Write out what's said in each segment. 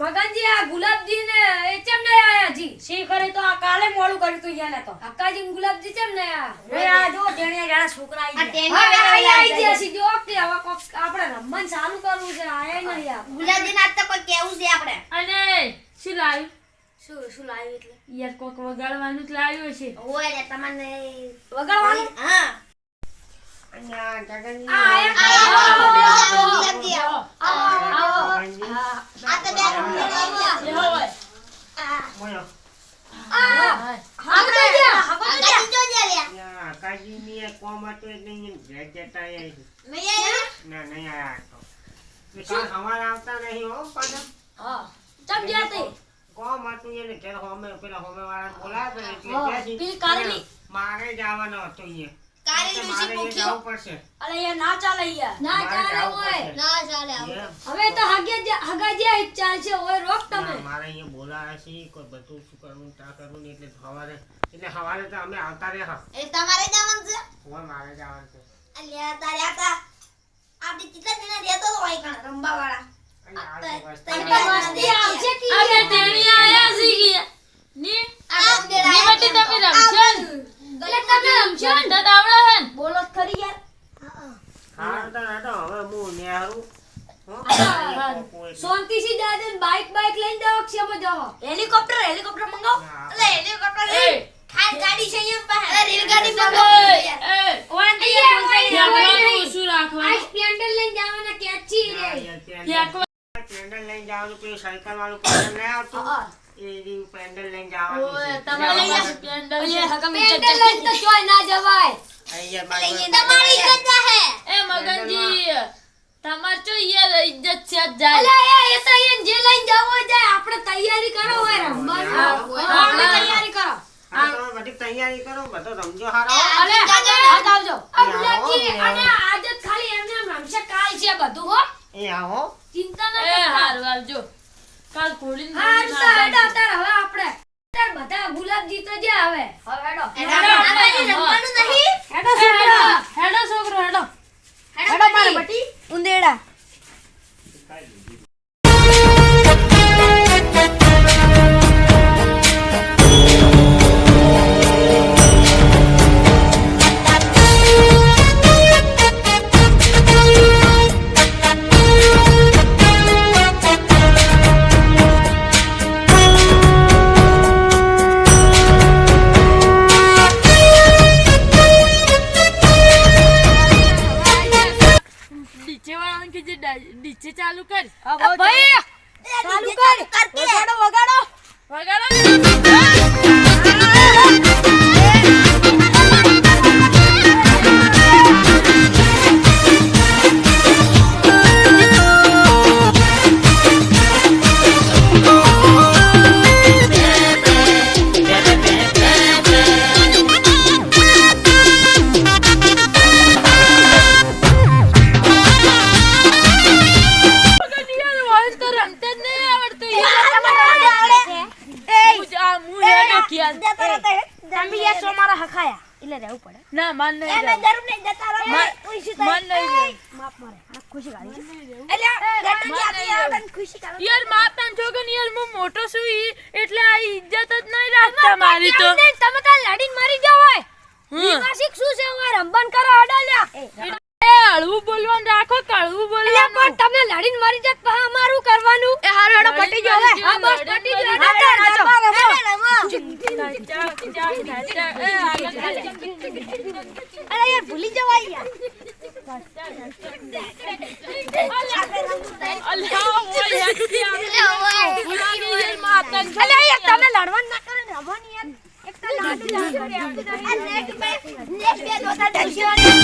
મગનજી આ ગુલાબજી ને એ કેમ નહીં આયા જી? શી કરે તો? આ કાલે મોડું કર્યું તું યાને તો. અક્કાજી ગુલાબજી કેમ નહીં આયા? હવે આ જો જેણે જાણે છોકરા આવી ગયા વાળા આઈ આવી ગયા છે. જો કે હવે કોક આપણે રમવાનું ચાલુ કરવું છે આયા નહીં યાર ગુલાબજી ના તો કોઈ કેવું છે આપણે. અને શું લાવ્યું? શું શું લાવ્યું એટલે? યાર કોક વગાડવાનું જ લાવ્યું છે ઓય રે તમને વગાડવાનું? હા. અહીંયા જગનજી આ આયા આવો, આવતા નહીં હો પાછા કોમ હતું એને ઘેર પેલા હોમે વાળા બોલાવે. મારે જવાનો હતો અહીંયા કારેલી અહીંયા પૂખ્યો. અરે યાર ના ચાલે યાર. ના ચાલે ઓય ના ચાલે હવે તો હગે હગા જે ચાલશે હોય રોક તમે. મારે અહીંયા બોલાવે છે કોઈ બધું શું કરવું તા કરવું ને એટલે સવારે એટલે સવારે તો અમે આવતા રહ્યા. એ તમારે જવાનું છે? ઓય મારે જવાનું છે. અલ્યા તારે આતા તા આપણી કેટલા જણા રહેતો તો હોય કણ રંબા વાળા અહીંયા આ આવતી તો- વસ્તુ તો આવે. મસ્તી આવશે કે આ બે ટેણી આયા છે કે ની આ બે ની બટી તમે રમશો ને? એટલે તમે રમશો ને? વાંધા તો આવડે હે ને? બોલો જ ખરી યાર હારું તો હેડો, હવે હું નેહરું. હો? હા. કોકો એટલે. શાંતિથી દાદા બાઈક બાઈક લઈને જાઓ ક્ષેમ જાઓ હેલિકોપ્ટર હેલિકોપ્ટર મંગાવો ના, એટલે હેલિકોપ્ટર એ, ખાસ ગાડી છે અહીંયા પાસે અરે રેલગાડી એ, મંગાવો એ, અહીંયા કોઈ ફેંકવાનું નહીં. ઓછું આ રાખવાનું. સ્પ્લેન્ડર લઈને જવાના કેચી ના, રે યાર, પેન્ડલ- ફેંકવા- પેન્ડલ લઈને જવાનું પેલું સાયકલ વાળું પેન્ડલ નહીં આવતું? એ પેન્ડલ લઈને જવાનું તમારે પેન્ડલ લઈને તો ચોય ના જવાય. તમારી ઇજ્જત એ મગનજી તમાર ચો યાર ઇજ્જત છે જાય. અલા એ એ તો અહીંયા જે લઈને જાવ જાય આપણે તૈયારી કરો હોય રમવાની હા, હા, હા. આપણે તૈયારી કરો. બધી તૈયારી કરો બધો રમજો હારો. અલે આવજો આ એ આવો, ગુલાબજી એ આવો. અને આજે ખાલી એમને એમ રમશે કાલ છે બધું હો. એ આવો. ચિંતા ના કર હારું આવજો કાલ ખોલીને હા હેડો. તાર હવે આપણે તાર બધા ગુલાબજી તો જે આવે. હવે હેડો. હેડો, હેડો છોકરો હેડો. હેડો મારે બટી. ઉંદેડા. હેડો ખ્યાલ. તમે યાર સો મારા હખાયા. એટલે રહેવું પડે. ના માન નહીં એને જરૂર નહીં જતા રહો. માન- નહીં માફ મારે. આ ખુશી કાઢી એટલે ગટુજી આતી આવે ખુશી કાઢો યાર માતા છોકન યાર હું મોટો છું ઈ એટલે આ ઇજ્જત જ નહીં રાખતા મારી તો. તમે તાર લડીને મરી જાવ હોય? શું છે હું રંબન કરો અડાલ્યા. એ હળવું બોલવાનું રાખો કળવું પણ બોલવાનું. તમે લડીને મરી જાત પછી અમારું કરવાનું. એ હારું હેડો પટી જાવ હા બસ પટી ગયું નાચો નાચો ચાક, ચાક, ચાક, એ આગળ ચાલે. અરે યાર ભૂલી જવાય યાર અલ્યા, ઓય, હેઠી આવે. ભૂલા ગઈ યાર માતાને છોકન. અલે યાર તમે લડવાનું ના કરો ને રમવાની યાર એક તો લાડુ લાડુ આ નેક્સ્ટ નેક્સ્ટ બે દોતા દર્શન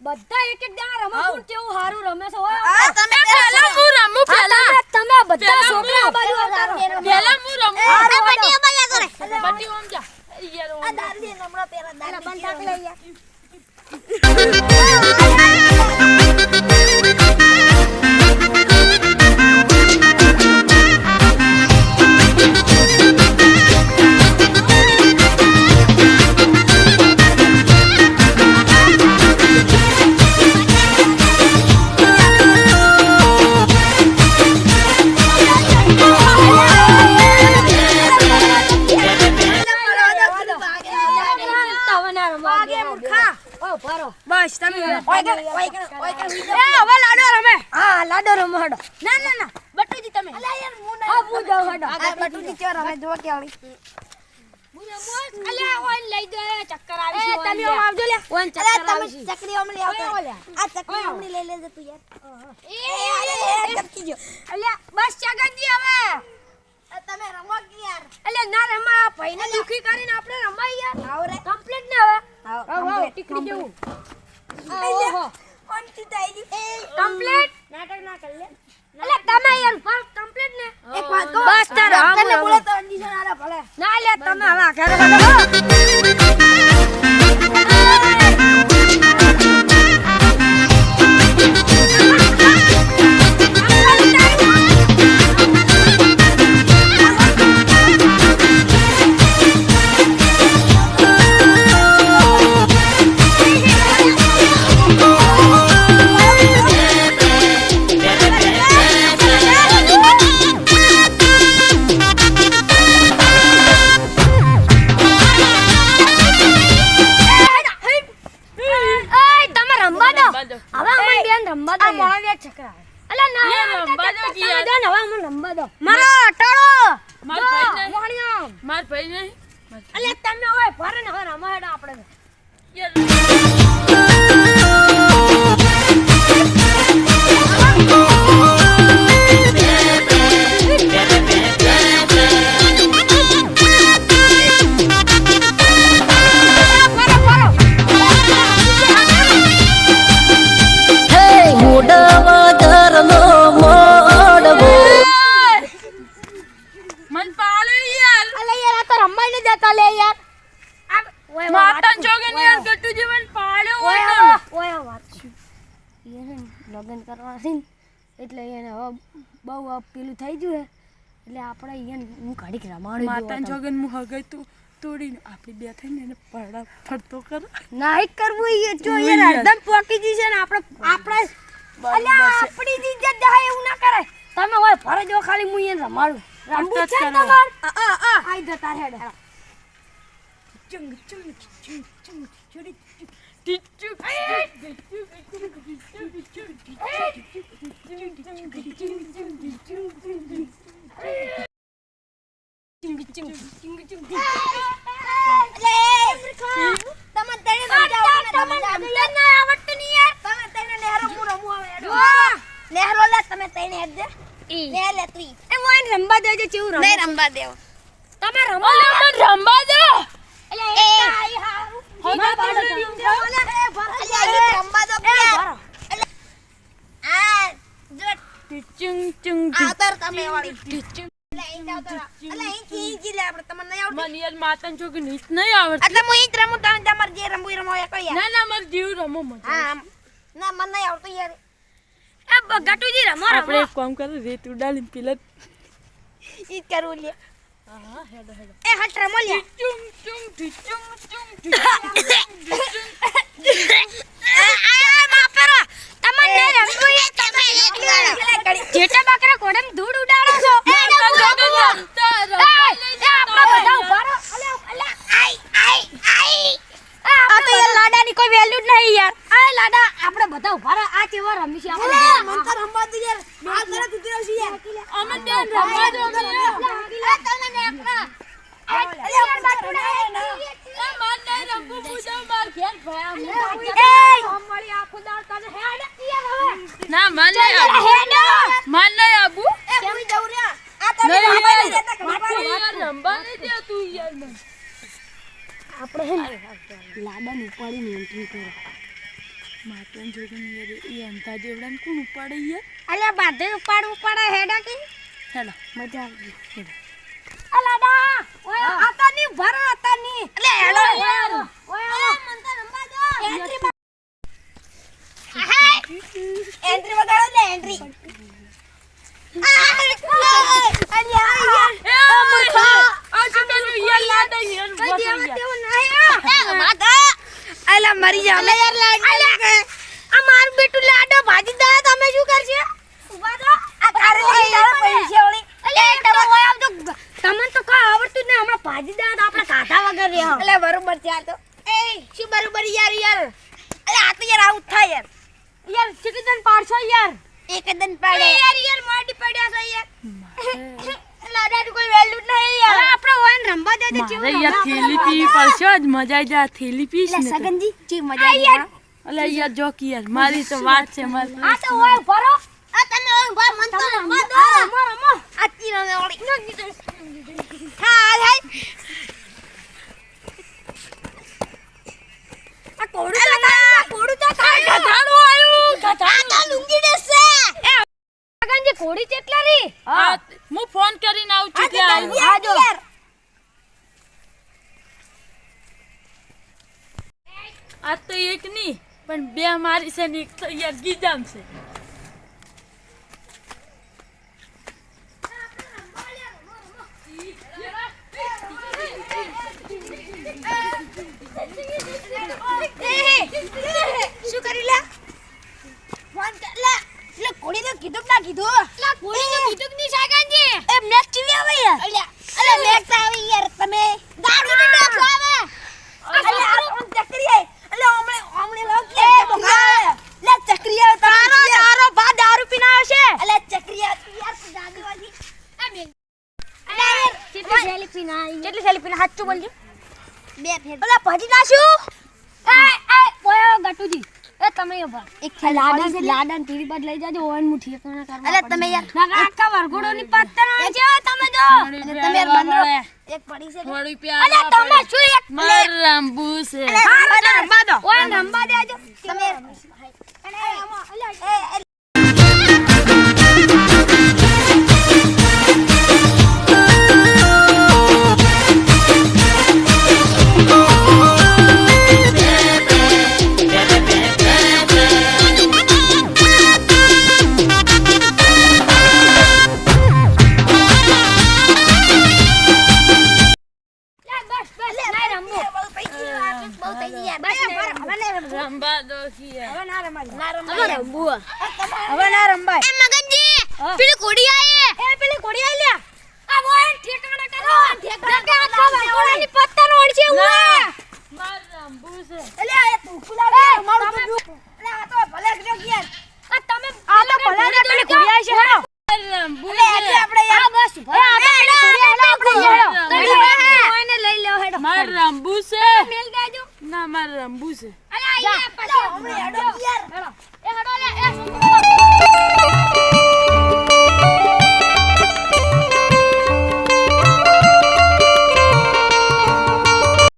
બધા એક એક દાણા રમો કોણ કેવું હારું રમે છે? ઓય આ તમે પહેલા હું રમું પહેલા તમે બધા છોકરા આ બાજુ. પેલા હું રમું? આ બટી બજા કરે. બટી ઓમ જા. યાર આ દારૂ હમણાં પેલા દારૂ બંધ રાખ લે યાર ઓય એ હવે લાડો રમે. હા લાડો રમો હેડો. ના ના ના બટુજી તમે. અલા યાર હું હા, હું જાઉં હેડો. આ બટુજી ચો રમે જો કે આવી અલ્યા, ઓય લઈ દો, ચક્કર આવી છે, તમે લે. આવજો લે. ઓય ચક્કર આવી છે. ચકરી અમલી આવતા. ઓય, ઓય. આ ચકરી અમલી લઈ લેજે તું યાર. એ, એ ચપકી જો. અલ્યા, બસ ચગનજી હવે. તમે રમો કે યાર? અલ્યા ના રમા ભાઈને દુખી કરીને આપણે રમાઈ યાર આવો રે. કમ્પ્લીટ ને હવે. આવો આવો, આવો, ટીકડી જેવું. ઓહો. કોણ ચીતાઈ દી કમ્પ્લીટ નાટક ના કર લે. અલ્યા તમે યાર પર કમ્પ્લીટ ને? એક વાત કહો બસ તારે, બોલે તો ભલે. ના લે તમે હવે ઘરે ને, હવે અમને નંબર દો. મારો અટાળો! માર ભાઈ નહીં. મોણિયા. માર ભાઈ નહીં. અલ્યા તમે હવે ભરે ને હવે રમવા હેડો આપણે પેલું થઈ ગયું હે એટલે આપણે અહીંયા હું ઘડીક રમાડું માતા જોગન હું હગાઈ તું તોડીને આપણે બે થઈને એને પડડા ફરતો કર નાઈ કરવું એ જો યાર. હરદમ પોકી છે ને આપણે આપણે અલ્યા આપણી જ ઇજ્જત જાય એવું ના કરાય તમે હોય ફરે જો ખાલી હું એને રમાડું રમવું છે તો કરો. આ આ આ આઈ જતા હેડ ચંગ ચંગ ચંગ ચંગ ચુડી રમવા દેજો રમો રમવા દેવ તમે રમો ઓલે મન રંબા દે એટલે એક તો આઈ હારું હવે ના પાડો. ઓલે, એ ભરા લે, ઈ રમવા દો કે આ જો ટીચુંગ ચુંગ આ તમે વાળી. ટીચુંગ આપણે હું હા એક કામ કરે રેત ઉડાડીને પેલા ઈ જ કરવું લે હા એ હટ રમો લે ચુંગ ચુંગ ટીચુંગ ચુંગ તમને નહીં રમવું એ તમે જેટા બાકરા કોડમ ધૂળ ઉડાડો છો એ આપણા બધા ઊભા રહો. અલ્યા, અલ્યા, આઈ, આઈ, આઈ. આ આ તો આપણે યાર લાડાની કોઈ વેલ્યુ જ નહીં યાર આ લાડા આપણે બધા ઊભા રહો. આ કેવા રમી છે આપણે અરે મન તો રમવા દે યાર આ કરે કૂતરો છે યાર અમે ત્યાં રમવા દો અમને. એ તમને ને આપણા. આ અલ્યા, યાર બાકરા ના, ના. એ માર નહીં રંબુ પૂજા માર ઘેર ભયા હું. મળી આખું દાળ તને હેડ યાર હવે ના મન નહીં આબુ મન નહીં આબુ એ હું જઉં રે આ તને નહીં રંબા યાર. નહીં આપણે હે ને લાડાને ઉપાડીને એન્ટ્રી કરો. માતન જોગન યાર એ અંતા જેવડાને કોણ ઉપાડે યાર? અલ્યા બાધે ઉપાડ ઉપાડ હેડા કે. હેલો મજા આવી અલાડા ઓય આતા ની ભર આતા ની એટલે હેડો યાર ઓય મન તો રંબા દો એન્ટ્રી એન્ટ્રી વગાડો ને એન્ટ્રી અલા મરી જા અલા યાર લાડ આ મારું બેટું લાડો ભાજી દા તમે શું કરશે ઊભા તો આ તારે તારે પૈસા ઓળી અલે તમે ઓય આવજો તમને તો કા આવડતું ને હમણાં ભાજી દા તો આપણે અલે બરોબર છે આ તો. એ શું બરોબર યાર યાર? અલે આ તો યાર આવું થાય યાર. યાર સિટીઝન પાડશો યાર? એક દન પાડે. યાર યાર મોડી પડ્યા છે યાર. લાડા કોઈ વેલ્યુ નહીં યાર. આપણે ઓયન રંબા દે દે મારે યાર થેલી પીવી પડશે જ મજા આવી જાય થેલી પીશ ને સગનજી ચી મજા આવી યાર. અલે યાર જો યાર મારી તો વાત છે મારી આ તો ઓય ભરો આ તમે ઓય ભર મન તો રમવા દો રમો રમો આ તી રમે ઓળી હા હાય આ કોડું તો આ કોડું તો ખાય ગધાડું આયું આ તો લુંગી દેશે એ સગનજી કોડી કેટલા રી હા હું ફોન કરીને આવું છું એટલે આવ્યું. આ જો આ તો એક ની પણ બે મારી છે ને એક તો યાર ગીજામ છે. શું કરી લે? ફોન લે. લે કોડી તો કીધું ના કીધું? લે કોડી તો કીધું નહીં સાગનજી એ મેચ ચીવી આવે યાર. અલ્યા અલે મેચ તો આવી યાર તમે ગાડી ની મેચ આવે અલે આ કોણ ચકરી આય અલે હમણે હમણે લાવ કે બોકા લે ચકરી આવે તારો તારો બા દારૂ પીને આવશે અલે ચકરી આવે યાર તું દાદીવાજી એ મેલ અલે કેટલી સેલી પીને આવી કેટલી સેલી પીને સાચું બોલજો બે ફેર ઓલા ભજી નાશું એ એ બોયો ગટુજી એ તમે ઊભા એક લાડા લાડાને પીડી બાદ લઈ જાજો ઓન મુઠી એકણા કરવા અલે તમે યાર ના આખા વરઘોડો ની પત્તર છે તમે જો તમે યાર બંધો એક પડી છે થોડી પ્યાર તમે શું એક માર રંબુ છે હા રંબા દો ઓય રંબા દેજો તમે એ